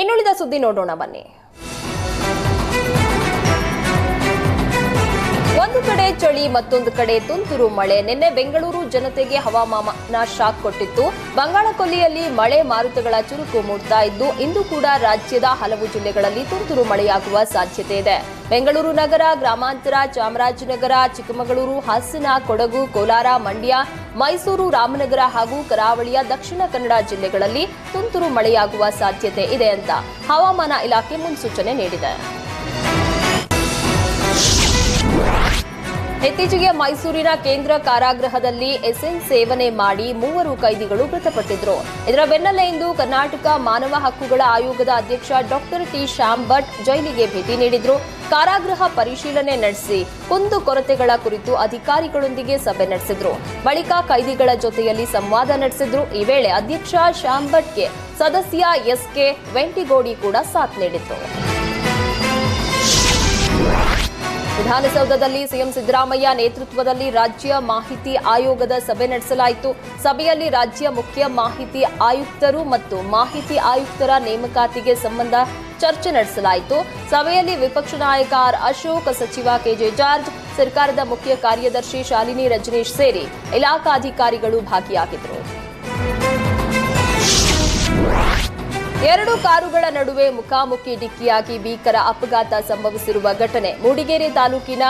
ಇನ್ನುಳಿದ ಸುದ್ದಿ ನೋಡೋಣ ಬನ್ನಿ. ಮತ್ತೊಂದು ಕಡೆ ತುಂತುರು ಮಳೆ. ನಿನ್ನೆ ಬೆಂಗಳೂರು ಜನತೆಗೆ ಹವಾಮಾನ ಶಾಕ್ ಕೊಟ್ಟಿತ್ತು. ಬಂಗಾಳಕೊಲ್ಲಿಯಲ್ಲಿ ಮಳೆ ಮಾರುತಗಳ ಚುರುಕು ಮೂಡ್ತಾ ಇದ್ದು, ಇಂದು ಕೂಡ ರಾಜ್ಯದ ಹಲವು ಜಿಲ್ಲೆಗಳಲ್ಲಿ ತುಂತುರು ಮಳೆಯಾಗುವ ಸಾಧ್ಯತೆ ಇದೆ. ಬೆಂಗಳೂರು ನಗರ, ಗ್ರಾಮಾಂತರ, ಚಾಮರಾಜನಗರ, ಚಿಕ್ಕಮಗಳೂರು, ಹಾಸನ, ಕೊಡಗು, ಕೋಲಾರ, ಮಂಡ್ಯ, ಮೈಸೂರು, ರಾಮನಗರ ಹಾಗೂ ಕರಾವಳಿಯ ದಕ್ಷಿಣ ಕನ್ನಡ ಜಿಲ್ಲೆಗಳಲ್ಲಿ ತುಂತುರು ಮಳೆಯಾಗುವ ಸಾಧ್ಯತೆ ಇದೆ ಅಂತ ಹವಾಮಾನ ಇಲಾಖೆ ಮುನ್ಸೂಚನೆ ನೀಡಿದೆ. ಇತ್ತೀಚೆಗೆ ಮೈಸೂರಿನ ಕೇಂದ್ರ ಕಾರಾಗೃಹದಲ್ಲಿ ಎಸ್ಎನ್ ಸೇವನೆ ಮಾಡಿ ಮೂವರು ಕೈದಿಗಳು ಮೃತಪಟ್ಟಿದ್ರು. ಇದರ ಬೆನ್ನಲ್ಲೇ ಇಂದು ಕರ್ನಾಟಕ ಮಾನವ ಹಕ್ಕುಗಳ ಆಯೋಗದ ಅಧ್ಯಕ್ಷ ಡಾಕ್ಟರ್ ಟಿ ಶ್ಯಾಮ್ ಭಟ್ ಜೈಲಿಗೆ ಭೇಟಿ ನೀಡಿದ್ರು. ಕಾರಾಗೃಹ ಪರಿಶೀಲನೆ ನಡೆಸಿ ಕುಂದು ಕೊರತೆಗಳ ಕುರಿತು ಅಧಿಕಾರಿಗಳೊಂದಿಗೆ ಸಭೆ ನಡೆಸಿದ್ರು. ಬಳಿಕ ಕೈದಿಗಳ ಜೊತೆಯಲ್ಲಿ ಸಂವಾದ ನಡೆಸಿದ್ರು. ಈ ವೇಳೆ ಅಧ್ಯಕ್ಷ ಶ್ಯಾಮ್ ಭಟ್ಗೆ ಸದಸ್ಯ ಎಸ್ಕೆ ವೆಂಟಿಗೋಡಿ ಕೂಡ ಸಾಥ್ ನೀಡಿದ್ರು. ವಿಧಾನಸೌಧದಲ್ಲಿ ಸಿಎಂ ಸಿದ್ದರಾಮಯ್ಯ ನೇತೃತ್ವದಲ್ಲಿ ರಾಜ್ಯ ಮಾಹಿತಿ ಆಯೋಗದ ಸಭೆ ನಡೆಸಲಾಯಿತು. ಸಭೆಯಲ್ಲಿ ರಾಜ್ಯ ಮುಖ್ಯ ಮಾಹಿತಿ ಆಯುಕ್ತರು ಮತ್ತು ಮಾಹಿತಿ ಆಯುಕ್ತರ ನೇಮಕಾತಿಗೆ ಸಂಬಂಧ ಚರ್ಚೆ ನಡೆಸಲಾಯಿತು. ಸಭೆಯಲ್ಲಿ ವಿಪಕ್ಷ ನಾಯಕ ಆರ್ ಅಶೋಕ್, ಸಚಿವ ಕೆಜೆ ಜಾರ್ಜ್ ಸರ್ಕಾರದ ಮುಖ್ಯ ಕಾರ್ಯದರ್ಶಿ ಶಾಲಿನಿ ರಜನೀಶ್ ಸೇರಿ ಇಲಾಖಾಧಿಕಾರಿಗಳು ಭಾಗಿಯಾಗಿದ್ದರು. ಎರಡು ಕಾರುಗಳ ನಡುವೆ ಮುಖಾಮುಖಿ ಡಿಕ್ಕಿಯಾಗಿ ಭೀಕರ ಅಪಘಾತ ಸಂಭವಿಸಿರುವ ಘಟನೆ ಮೂಡಿಗೆರೆ ತಾಲೂಕಿನ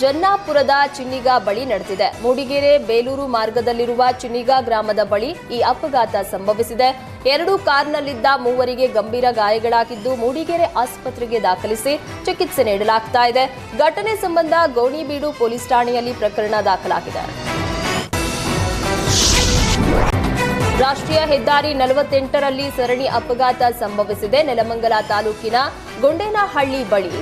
ಜನ್ನಾಪುರದ ಚಿನ್ನಿಗ ಬಳಿ ನಡೆದಿದೆ. ಮೂಡಿಗೆರೆ ಬೇಲೂರು ಮಾರ್ಗದಲ್ಲಿರುವ ಚಿನ್ನಿಗ ಗ್ರಾಮದ ಬಳಿ ಈ ಅಪಘಾತ ಸಂಭವಿಸಿದೆ. ಎರಡು ಕಾರ್ನಲ್ಲಿದ್ದ ಮೂವರಿಗೆ ಗಂಭೀರ ಗಾಯಗಳಾಗಿದ್ದು ಮೂಡಿಗೆರೆ ಆಸ್ಪತ್ರೆಗೆ ದಾಖಲಿಸಿ ಚಿಕಿತ್ಸೆ ನೀಡಲಾಗ್ತಾ ಇದೆ. ಘಟನೆ ಸಂಬಂಧ ಗೌಣಿಬೀಡು ಪೊಲೀಸ್ ಠಾಣೆಯಲ್ಲಿ ಪ್ರಕರಣ ದಾಖಲಾಗಿದೆ. ರಾಷ್ಟ್ರೀಯ ಹೆದ್ದಾರಿ ನಲವತ್ತೆಂಟರಲ್ಲಿ ಸರಣಿ ಅಪಘಾತ ಸಂಭವಿಸಿದೆ. ನೆಲಮಂಗಲ ತಾಲೂಕಿನ ಗೊಂಡೇನಹಳ್ಳಿ ಬಳಿ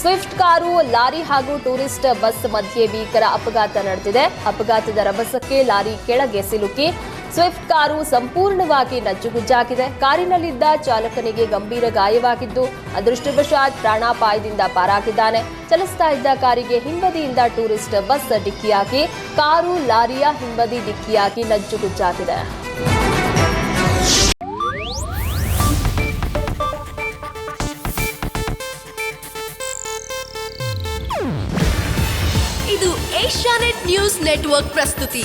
ಸ್ವಿಫ್ಟ್ ಕಾರು, ಲಾರಿ ಹಾಗೂ ಟೂರಿಸ್ಟ್ ಬಸ್ ಮಧ್ಯೆ ಭೀಕರ ಅಪಘಾತ ನಡೆದಿದೆ. ಅಪಘಾತದ ರಭಸಕ್ಕೆ ಲಾರಿ ಕೆಳಗೆ ಸಿಲುಕಿ ಸ್ವಿಫ್ಟ್ ಕಾರು ಸಂಪೂರ್ಣವಾಗಿ ನಜ್ಜುಗುಜ್ಜಾಗಿದೆ. ಕಾರಿನಲ್ಲಿದ್ದ ಚಾಲಕನಿಗೆ ಗಂಭೀರ ಗಾಯವಾಗಿದ್ದು, ಅದೃಷ್ಟವಶಾತ್ ಪ್ರಾಣಾಪಾಯದಿಂದ ಪಾರಾಗಿದ್ದಾನೆ. ಚಲಿಸ್ತಾ ಇದ್ದ ಕಾರಿಗೆ ಹಿಂಬದಿಯಿಂದ ಟೂರಿಸ್ಟ್ ಬಸ್ ಡಿಕ್ಕಿಯಾಗಿ, ಕಾರು ಲಾರಿಯ ಹಿಂಬದಿ ಡಿಕ್ಕಿಯಾಗಿ ನಜ್ಜುಗುಜ್ಜಾಗಿದೆ. ಇದು ಏಷ್ಯಾನೆಟ್ ನ್ಯೂಸ್ ನೆಟ್ವರ್ಕ್ ಪ್ರಸ್ತುತಿ.